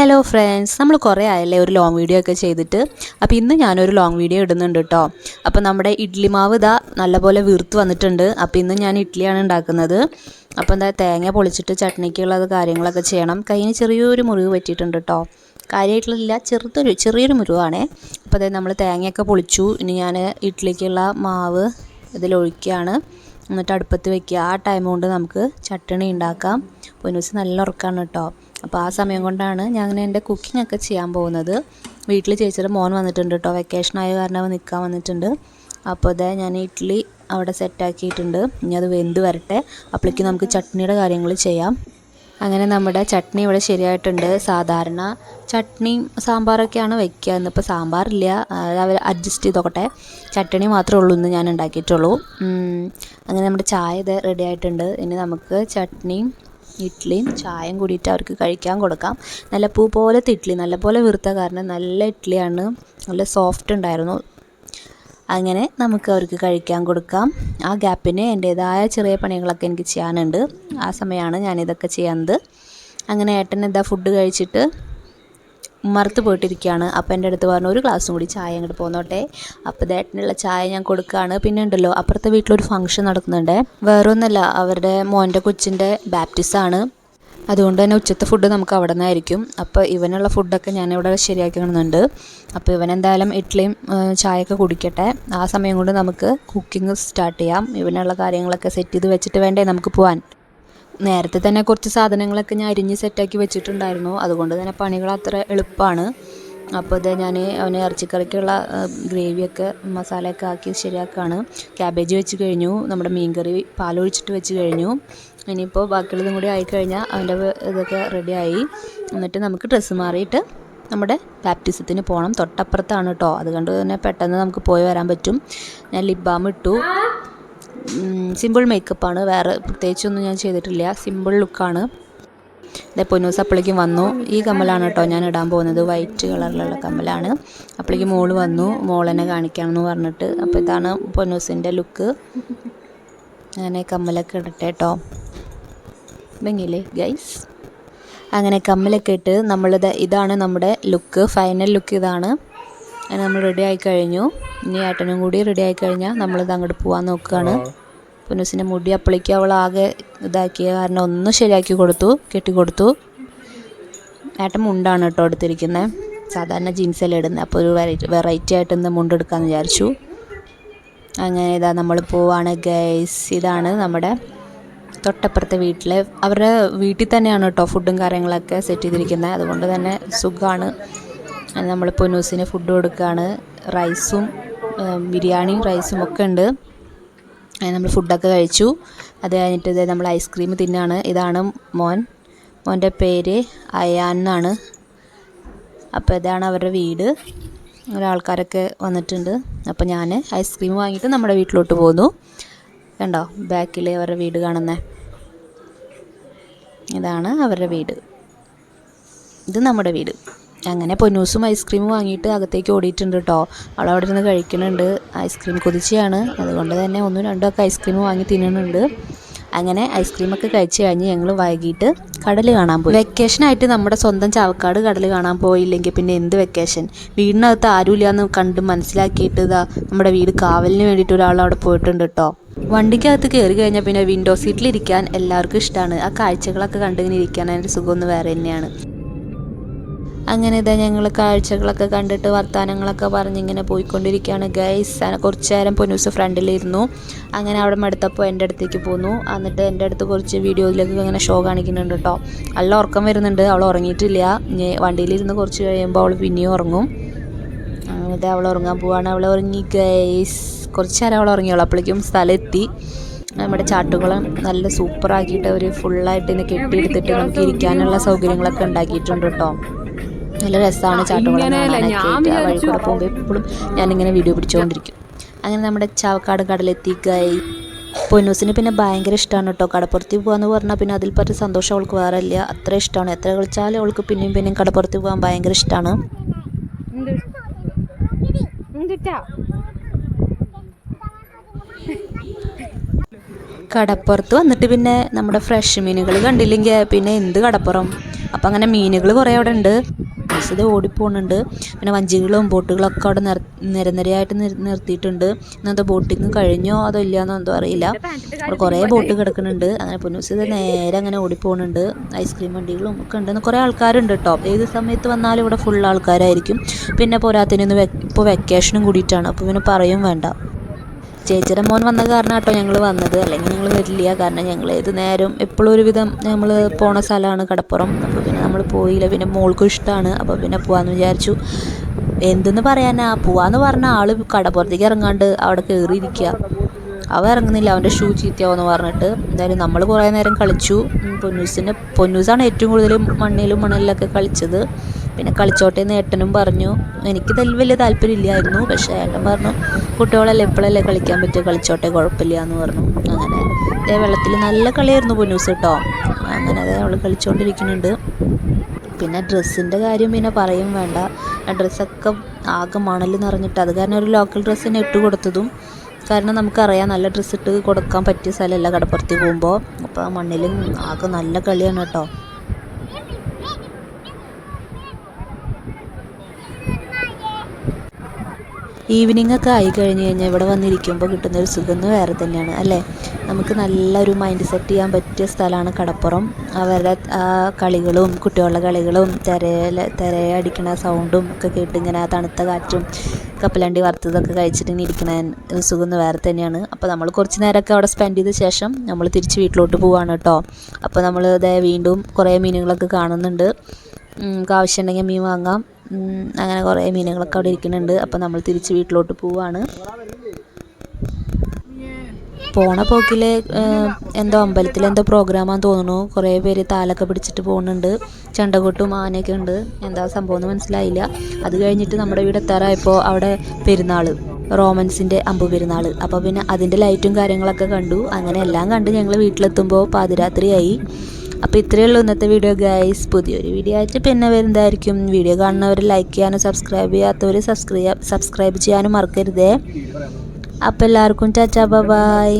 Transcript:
Hello friends നമ്മൾ കുറേ ആയല്ലേ ഒരു ലോങ് വീഡിയോ ഒക്കെ ചെയ്തിട്ട്? അപ്പോൾ ഇന്ന് ഞാനൊരു ലോങ് വീഡിയോ ഇടുന്നുണ്ട് കേട്ടോ അപ്പോൾ നമ്മുടെ ഇഡ്ഡലി മാവ് ഇതാ നല്ലപോലെ വീർത്ത് വന്നിട്ടുണ്ട്. അപ്പോൾ ഇന്ന് ഞാൻ ഇഡ്ഡലിയാണ് ഉണ്ടാക്കുന്നത്. അപ്പോൾ എന്താ തേങ്ങ പൊളിച്ചിട്ട് ചട്നിക്കുള്ളത് കാര്യങ്ങളൊക്കെ ചെയ്യണം. കയ്യിന് ചെറിയൊരു മുറിവ് പറ്റിയിട്ടുണ്ട് കേട്ടോ കാര്യമായിട്ടുള്ള ചെറുതൊരു ചെറിയൊരു മുറിവാണേ. അപ്പോൾ അതായത് നമ്മൾ തേങ്ങയൊക്കെ പൊളിച്ചു. ഇനി ഞാൻ ഇഡ്ഡലിക്കുള്ള മാവ് ഇതിലൊഴിക്കുകയാണ്. എന്നിട്ട് അടുപ്പത്ത് വെക്കുക. ആ ടൈം കൊണ്ട് നമുക്ക് ചട്ടണി ഉണ്ടാക്കാം. പൊന്നൂസ് നല്ല ഉറക്കാണ് കേട്ടോ. അപ്പോൾ ആ സമയം കൊണ്ടാണ് ഞാൻ എന്റെ കുക്കിംഗ് ഒക്കെ ചെയ്യാൻ പോകുന്നത്. വീട്ടിൽ ചേച്ചിയുടെ മോൻ വന്നിട്ടുണ്ട് കേട്ടോ. വെക്കേഷൻ ആയ കാരണം അവൻ നിൽക്കാൻ വന്നിട്ടുണ്ട്. അപ്പോൾ അതെ ഞാൻ ഇഡ്ഡലി അവിടെ സെറ്റാക്കിയിട്ടുണ്ട് ഇനി അത് വെന്ത് വരട്ടെ. അപ്പോഴേക്കും നമുക്ക് ചട്നിയുടെ കാര്യങ്ങൾ ചെയ്യാം. അങ്ങനെ നമ്മുടെ ചട്നി ഇവിടെ ശരിയായിട്ടുണ്ട്. സാധാരണ ചട്നിയും സാമ്പാറൊക്കെയാണ് വെക്കുക. ഇന്നിപ്പോൾ സാമ്പാറില്ല. അവർ അഡ്ജസ്റ്റ് ചെയ്തോട്ടെ ചട്നി മാത്രമേ ഉള്ളൂ ഇന്ന് ഞാൻ ഉണ്ടാക്കിയിട്ടുള്ളൂ. അങ്ങനെ നമ്മുടെ ചായ ഇത് റെഡി ആയിട്ടുണ്ട്. ഇനി നമുക്ക് ചട്നിയും ഇഡ്ഡലിയും ചായയും കൂടിയിട്ട് അവർക്ക് കഴിക്കാൻ കൊടുക്കാം. നല്ല പൂ പോലത്തെ ഇഡ്ഡലി നല്ലപോലെ വീർത്ത കാരണം നല്ല ഇഡ്ഡലിയാണ് നല്ല സോഫ്റ്റ് ഉണ്ടായിരുന്നു. അങ്ങനെ നമുക്ക് അവർക്ക് കഴിക്കാൻ കൊടുക്കാം. ആ ഗ്യാപ്പിന് എന്റേതായ ചെറിയ പണികളൊക്കെ എനിക്ക് ചെയ്യാനുണ്ട്. ആ സമയമാണ് ഞാനിതൊക്കെ ചെയ്യുന്നത്. അങ്ങനെ ഏട്ടൻ എന്താ ഫുഡ് കഴിച്ചിട്ട് മറുത്ത് പോയിട്ടിരിക്കുകയാണ്. അപ്പോൾ എന്റെ അടുത്ത് പറഞ്ഞു ഒരു ഗ്ലാസ്സും കൂടി ചായ അങ്ങോട്ട് പോന്നോട്ടെ. അപ്പോൾ ദേട്ടനുള്ള ചായ ഞാൻ കൊടുക്കുകയാണ്. പിന്നെ ഉണ്ടല്ലോ അപ്പുറത്തെ വീട്ടിലൊരു ഫംഗ്ഷൻ നടക്കുന്നുണ്ട്. വേറൊന്നുമല്ല അവരുടെ മോന്റെ കൊച്ചിന്റെ ബാപ്റ്റിസാണ് അതുകൊണ്ട് തന്നെ ഉച്ചത്തെ ഫുഡ് നമുക്ക് അവിടെ നിന്നായിരിക്കും അപ്പോൾ ഇവനുള്ള ഫുഡൊക്കെ ഞാനിവിടെ ശരിയാക്കുന്നുണ്ട് അപ്പോൾ ഇവനെന്തായാലും ഇഡ്ഡലിയും ചായയൊക്കെ കുടിക്കട്ടെ. ആ സമയം കൊണ്ട് നമുക്ക് കുക്കിംഗ് സ്റ്റാർട്ട് ചെയ്യാം. ഇവനുള്ള കാര്യങ്ങളൊക്കെ സെറ്റ് ചെയ്ത് വെച്ചിട്ട് വേണ്ടേ നമുക്ക് പോകാൻ നേരത്തെ തന്നെ കുറച്ച് സാധനങ്ങളൊക്കെ ഞാൻ അരിഞ്ഞ് സെറ്റാക്കി വെച്ചിട്ടുണ്ടായിരുന്നു. അതുകൊണ്ട് തന്നെ പണികൾ അത്ര എളുപ്പമാണ് അപ്പോൾ ഇത് ഞാൻ അവന് ഇറച്ചിക്കറിക്കുള്ള ഗ്രേവിയൊക്കെ മസാലയൊക്കെ ആക്കി ശരിയാക്കുകയാണ് ക്യാബേജ് വെച്ച് കഴിഞ്ഞു. നമ്മുടെ മീൻകറി പാലൊഴിച്ചിട്ട് വെച്ച് കഴിഞ്ഞു. ഇനിയിപ്പോൾ ബാക്കിയുള്ളതും കൂടി ആയിക്കഴിഞ്ഞാൽ അവന്റെ വ- ഇതൊക്കെ റെഡിയായി എന്നിട്ട് നമുക്ക് ഡ്രസ്സ് മാറിയിട്ട് നമ്മുടെ ബാപ്റ്റിസത്തിന് പോകണം തൊട്ടപ്പുറത്താണ് കേട്ടോ അതുകൊണ്ട് തന്നെ പെട്ടെന്ന് നമുക്ക് പോയി വരാൻ പറ്റും. ഞാൻ ലിപ് ബാം ഇട്ടു. സിമ്പിൾ മേക്കപ്പാണ് വേറെ പ്രത്യേകിച്ചൊന്നും ഞാൻ ചെയ്തിട്ടില്ല. സിമ്പിൾ ലുക്കാണ് ഇതേ പൊന്നൂസ് അപ്പളിക്കും വന്നു. ഈ കമ്മലാണ് കേട്ടോ ഞാൻ ഇടാൻ പോകുന്നത്. വൈറ്റ് കളറിലുള്ള കമ്മലാണ്. അപ്പളിക്ക് മോൾ വന്നു. മോളെന്നെ കാണിക്കാമെന്ന് പറഞ്ഞിട്ട്. അപ്പോൾ ഇതാണ് പൊന്നൂസിന്റെ ലുക്ക് അങ്ങനെ കമ്മലൊക്കെ ഇടട്ടെ കേട്ടോ ഭംഗിയില്ലേ ഗൈസ് അങ്ങനെ കമ്മലൊക്കെ ഇട്ട് നമ്മളിത് ഇതാണ് നമ്മുടെ ലുക്ക് ഫൈനൽ ലുക്ക് ഇതാണ്. അങ്ങനെ നമ്മൾ റെഡി ആയി കഴിഞ്ഞു. ഇനി ഏട്ടനും കൂടി റെഡി ആയി കഴിഞ്ഞാൽ നമ്മളിത് അങ്ങോട്ട് പോകാൻ നോക്കുകയാണ്. പുനൂസിന്റെ മുടി അപ്പളിക്കുക അവൾ ആകെ ഇതാക്കിയ കാരണം ഒന്ന് ശരിയാക്കി കൊടുത്തു കെട്ടിക്കൊടുത്തു ഏട്ടൻ മുണ്ടാണ് കേട്ടോ എടുത്തിരിക്കുന്നത് സാധാരണ ജീൻസല്ലേ ഇടുന്നത് അപ്പോൾ ഒരു വെറൈറ്റി വെറൈറ്റി ആയിട്ട് ഇന്ന് മുണ്ടെടുക്കാമെന്ന് വിചാരിച്ചു. അങ്ങനെ ഇതാ നമ്മൾ പോവാണ് ഗൈസ് ഇതാണ് നമ്മുടെ തൊട്ടപ്പുറത്തെ വീട്ടിലെ. അവരുടെ വീട്ടിൽ തന്നെയാണ് കേട്ടോ ഫുഡും കാര്യങ്ങളൊക്കെ സെറ്റ് ചെയ്തിരിക്കുന്നത്. അതുകൊണ്ട് തന്നെ സുഖമാണ് നമ്മളിപ്പോൾ ന്യൂസിന് ഫുഡ് കൊടുക്കുകയാണ് റൈസും ബിരിയാണിയും റൈസും ഒക്കെ ഉണ്ട്. നമ്മൾ ഫുഡൊക്കെ കഴിച്ചു. അത് കഴിഞ്ഞിട്ട് നമ്മൾ ഐസ്ക്രീം തിന്നാണ്. ഇതാണ് മോൻ. മോന്റെ പേര് അയാൻ എന്നാണ്. അപ്പോൾ ഇതാണ് അവരുടെ വീട്. ഒരാൾക്കാരൊക്കെ വന്നിട്ടുണ്ട്. അപ്പോൾ ഞാൻ ഐസ്ക്രീം വാങ്ങിയിട്ട് നമ്മുടെ വീട്ടിലോട്ട് പോന്നു. കണ്ടോ? ബാക്കിൽ അവരുടെ വീട് കാണുന്നത് ഇതാണ് അവരുടെ വീട്. ഇത് നമ്മുടെ വീട്. അങ്ങനെ പൊന്നൂസും ഐസ്ക്രീമും വാങ്ങിയിട്ട് അകത്തേക്ക് ഓടിയിട്ടുണ്ട് കേട്ടോ അവളവിടെ ഇരുന്ന് കഴിക്കുന്നുണ്ട്. ഐസ്ക്രീം കൊതിച്ചയാണ് അതുകൊണ്ട് തന്നെ ഒന്നും രണ്ടും ഒക്കെ ഐസ്ക്രീം വാങ്ങി തിന്നുന്നുണ്ട്. അങ്ങനെ ഐസ്ക്രീമൊക്കെ കഴിച്ച് കഴിഞ്ഞ് ഞങ്ങൾ വൈകിട്ട് കടൽ കാണാൻ പോയി. വെക്കേഷൻ ആയിട്ട് നമ്മുടെ സ്വന്തം ചാവക്കാട് കടൽ കാണാൻ പോയില്ലെങ്കിൽ പിന്നെ എന്ത് വെക്കേഷൻ വീടിനകത്ത് ആരുമില്ലാന്ന് കണ്ട് മനസ്സിലാക്കിയിട്ട് ഇതാ നമ്മുടെ വീട് കാവലിന് വേണ്ടിയിട്ട് ഒരാൾ അവിടെ പോയിട്ടുണ്ട് കേട്ടോ വണ്ടിക്കകത്ത് കയറി കഴിഞ്ഞാൽ പിന്നെ വിൻഡോ സീറ്റിലിരിക്കാൻ എല്ലാവർക്കും ഇഷ്ടമാണ് ആ കാഴ്ചകളൊക്കെ കണ്ടിങ്ങനെ ഇരിക്കാൻ അതിന്റെ സുഖമൊന്നും വേറെ തന്നെയാണ്. അങ്ങനെ ഇതാ ഞങ്ങൾ കാഴ്ചകളൊക്കെ കണ്ടിട്ട് വർത്തമാനങ്ങളൊക്കെ പറഞ്ഞിങ്ങനെ പോയിക്കൊണ്ടിരിക്കുകയാണ്. ഗൈസ് കുറച്ച് നേരം പൊന്നൂസ് ഫ്രണ്ടിലിരുന്നു. അങ്ങനെ അവിടെ മടുത്തപ്പോൾ എന്റെ അടുത്തേക്ക് പോന്നു. എന്നിട്ട് എന്റെ അടുത്ത് കുറച്ച് വീഡിയോയിലൊക്കെ ഇങ്ങനെ ഷോ കാണിക്കുന്നുണ്ട് കേട്ടോ നല്ല ഉറക്കം വരുന്നുണ്ട്. അവൾ ഉറങ്ങിയിട്ടില്ല. വണ്ടിയിലിരുന്ന് കുറച്ച് കഴിയുമ്പോൾ അവൾ പിന്നെയും ഉറങ്ങും. അങ്ങനത്തെ അവൾ ഉറങ്ങാൻ പോവാണ്. അവൾ ഉറങ്ങി ഗൈസ് കുറച്ച് നേരം അവൾ ഉറങ്ങിയോളൂ അപ്പോഴേക്കും സ്ഥലം നമ്മുടെ ചാട്ടുകുളം നല്ല സൂപ്പറാക്കിയിട്ട് അവർ ഫുള്ളായിട്ട് ഇതിനെ കെട്ടിയെടുത്തിട്ട് നമുക്ക് ഇരിക്കാനുള്ള സൗകര്യങ്ങളൊക്കെ ഉണ്ടാക്കിയിട്ടുണ്ട് കേട്ടോ നല്ല രസമാണ് ചാട്ടുകുളം വഴി കൂടെ പോകുമ്പോൾ എപ്പോഴും ഞാനിങ്ങനെ വീഡിയോ പിടിച്ചുകൊണ്ടിരിക്കും അങ്ങനെ നമ്മുടെ ചാവക്കാട് കടലെത്തി ഗൈ പൊന്നൂസിന് പിന്നെ ഭയങ്കര ഇഷ്ടമാണ് കേട്ടോ കടപ്പുറത്ത് പോകാന്ന് പറഞ്ഞാൽ പിന്നെ അതിൽ പറഞ്ഞ സന്തോഷം അവൾക്ക് വേറെ ഇല്ല. അത്ര ഇഷ്ടമാണ് എത്ര കളിച്ചാലും അവൾക്ക് പിന്നെയും പിന്നെയും കടപ്പുറത്ത് പോകാൻ ഭയങ്കര ഇഷ്ടമാണ് കടപ്പുറത്ത് വന്നിട്ട് പിന്നെ നമ്മുടെ ഫ്രഷ് മീനുകൾ കണ്ടില്ലെങ്കിൽ പിന്നെ എന്ത് കടപ്പുറം? അപ്പം അങ്ങനെ മീനുകൾ കുറേ അവിടെ ഉണ്ട്. ഇത് ഓടിപ്പോണുണ്ട്. പിന്നെ വഞ്ചികളും ബോട്ടുകളൊക്കെ അവിടെ നിര നിരനിരയായിട്ട് നിർത്തിയിട്ടുണ്ട്. എന്താ ബോട്ടിങ് കഴിഞ്ഞോ അതോ ഇല്ലയെന്നോ എന്തോ അറിയില്ല. അവിടെ കുറേ ബോട്ട് കിടക്കുന്നുണ്ട്. അങ്ങനെ പൊന്നൂസ് ഇത് നേരെ അങ്ങനെ ഓടിപ്പോണുണ്ട്. ഐസ്ക്രീം വണ്ടികളും ഒക്കെ ഉണ്ട്. കുറേ ആൾക്കാരുണ്ട് കേട്ടോ ഏത് സമയത്ത് വന്നാലും ഇവിടെ ഫുൾ ആൾക്കാരായിരിക്കും. പിന്നെ പോരാത്തതിന് ഇപ്പോൾ വെക്കേഷനും കൂടിയിട്ടാണ്. അപ്പോൾ പിന്നെ പറയും വേണ്ട. ചേച്ചിയുടെ മോൻ വന്ന കാരണം കേട്ടോ ഞങ്ങൾ വന്നത്. അല്ലെങ്കിൽ ഞങ്ങൾ വരില്ല. കാരണം ഞങ്ങൾ ഏത് നേരം എപ്പോഴും ഒരുവിധം നമ്മൾ പോണ സ്ഥലമാണ് കടപ്പുറം. അപ്പോൾ നമ്മൾ പോയില്ല. പിന്നെ മോൾക്കും ഇഷ്ടമാണ് അപ്പോൾ പിന്നെ പോകാമെന്ന് വിചാരിച്ചു. എന്തെന്ന് പറയാനാ? പോവാന്ന് പറഞ്ഞ ആൾ കടപ്പുറത്തേക്ക് ഇറങ്ങാണ്ട് അവിടെ കയറിയിരിക്കുക അവ ഇറങ്ങുന്നില്ല. അവന്റെ ഷൂ ചീത്തയാവെന്ന് പറഞ്ഞിട്ട്. എന്തായാലും നമ്മൾ കുറേ നേരം കളിച്ചു. പൊന്നൂസിന്റെ പൊന്നൂസാണ് ഏറ്റവും കൂടുതൽ മണ്ണിലും മണലിലൊക്കെ കളിച്ചത്. പിന്നെ കളിച്ചോട്ടെ എന്ന് ഏട്ടനും പറഞ്ഞു. എനിക്ക് വലിയ താല്പര്യമില്ലായിരുന്നു. പക്ഷേ ഏട്ടൻ പറഞ്ഞു കുട്ടികളല്ലേ എപ്പോഴല്ലേ കളിക്കാൻ പറ്റുക. കളിച്ചോട്ടെ കുഴപ്പമില്ല എന്ന് പറഞ്ഞു. അങ്ങനെ. വെള്ളത്തിൽ നല്ല കളിയായിരുന്നു പൊന്നൂസ് കേട്ടോ. അങ്ങനെ അവൾ കളിച്ചുകൊണ്ടിരിക്കുന്നുണ്ട് പിന്നെ ഡ്രസ്സിന്റെ കാര്യം പിന്നെ പറയും വേണ്ട. ഡ്രസ്സൊക്കെ ആകെ മണൽ നിറഞ്ഞിട്ട് അത് കാരണം ഒരു ലോക്കൽ ഡ്രസ്സ് തന്നെ ഇട്ട് കൊടുത്തതും കാരണം നമുക്കറിയാം നല്ല ഡ്രസ്സ് ഇട്ട് കൊടുക്കാൻ പറ്റിയ സ്ഥലമല്ല കടപ്പുറത്ത് പോകുമ്പോൾ. അപ്പോൾ മണ്ണിലും ആകെ നല്ല കളിയാണ് കേട്ടോ. ഈവനിങ് ഒക്കെ ആയി കഴിഞ്ഞ് കഴിഞ്ഞാൽ ഇവിടെ വന്നിരിക്കുമ്പോൾ കിട്ടുന്ന ഒരു സുഖം വേറെ തന്നെയാണ് അല്ലേ? നമുക്ക് നല്ലൊരു മൈൻഡ് സെറ്റ് ചെയ്യാൻ പറ്റിയ സ്ഥലമാണ് കടപ്പുറം. അവരുടെ ആ കളികളും കുട്ടികളുടെ കളികളും തിരയിൽ തിരയടിക്കണ സൗണ്ടും ഒക്കെ കേട്ട് ഇങ്ങനെ തണുത്ത കാറ്റും കപ്പലണ്ടി വറുത്തതൊക്കെ കഴിച്ചിട്ട് ഇങ്ങനെ ഇരിക്കണ ഒരു സുഖം വേറെ തന്നെയാണ്. അപ്പോൾ നമ്മൾ കുറച്ച് നേരമൊക്കെ അവിടെ സ്പെൻഡ് ചെയ്ത ശേഷം നമ്മൾ തിരിച്ച് വീട്ടിലോട്ട് പോവാണ് കേട്ടോ. അപ്പോൾ നമ്മൾ ഇതേ വീണ്ടും കുറേ മീനുകളൊക്കെ കാണുന്നുണ്ട്. നമുക്ക് ആവശ്യമുണ്ടെങ്കിൽ മീൻ വാങ്ങാം. അങ്ങനെ കുറേ മീനുകളൊക്കെ അവിടെ ഇരിക്കുന്നുണ്ട്. അപ്പോൾ നമ്മൾ തിരിച്ച് വീട്ടിലോട്ട് പോവാണ്. പോണ പോക്കിൽ എന്തോ അമ്പലത്തിൽ എന്തോ പ്രോഗ്രാമാന്ന് തോന്നുന്നു. കുറേ പേര് താലൊക്കെ പിടിച്ചിട്ട് പോകുന്നുണ്ട്. ചെണ്ടകൊട്ടും ആനയൊക്കെ ഉണ്ട്. എന്താ സംഭവം എന്ന് മനസ്സിലായില്ല. അത് കഴിഞ്ഞിട്ട് നമ്മുടെ വീട് എത്താറായപ്പോൾ അവിടെ പെരുന്നാൾ റോമൻസിന്റെ അമ്പ് പെരുന്നാൾ അപ്പോൾ പിന്നെ അതിന്റെ ലൈറ്റും കാര്യങ്ങളൊക്കെ കണ്ടു. അങ്ങനെ എല്ലാം കണ്ട് ഞങ്ങൾ വീട്ടിലെത്തുമ്പോൾ പാതിരാത്രിയായി. അപ്പോൾ ഇത്രയേ ഉള്ളൂ ഇന്നത്തെ വീഡിയോ ഗൈസ് പുതിയൊരു വീഡിയോ ആയിട്ട് പിന്നെ വരുന്നതായിരിക്കും. വീഡിയോ കാണുന്നവർ ലൈക്ക് ചെയ്യാനും സബ്സ്ക്രൈബ് ചെയ്യാത്തവർ സബ്സ്ക്രൈബ് സബ്സ്ക്രൈബ് ചെയ്യാനും മറക്കരുതേ. അപ്പോൾ എല്ലാവർക്കും ചാച്ചാ ബൈ